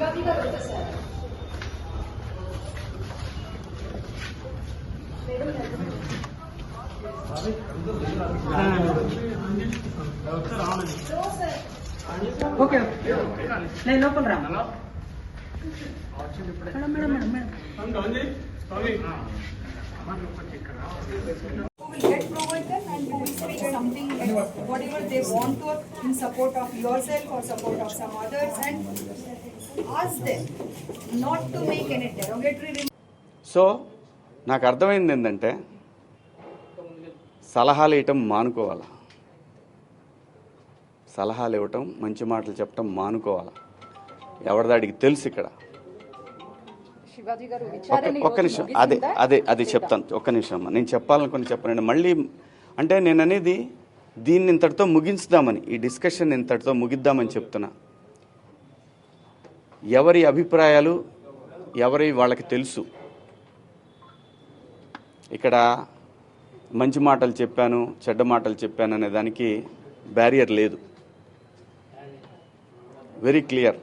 శివాజీ గారు వచ్చేసారు ఓకే నేను లోపల రా madam madam madam madam will get provided and will speak something like whatever they want to in support of yourself or support of some others and so నాకు అర్థమైంది ఏంటంటే సలహాలు ఇవ్వటం మానుకోవాలి? సలహాలు ఇవ్వటం మంచి మాటలు చెప్పటం మానుకోవాలి? ఎవరిదాడికి తెలుసు ఇక్కడ? ఒక్క నిమిషం. అదే అదే అది చెప్తాను. ఒక్క నిమిషం అమ్మా. నేను చెప్పాలనుకుని చెప్పనండి మళ్ళీ అంటే నేను అనేది దీన్ని ఇంతటితో ముగించుదామని ఈ డిస్కషన్ ఇంతటితో ముగిద్దామని చెప్తున్నా. ఎవరి అభిప్రాయాలు ఎవరి వాళ్ళకి తెలుసు. ఇక్కడ మంచి మాటలు చెప్పాను చెడ్డ మాటలు చెప్పాను అనే దానికి బ్యారియర్ లేదు. Very clear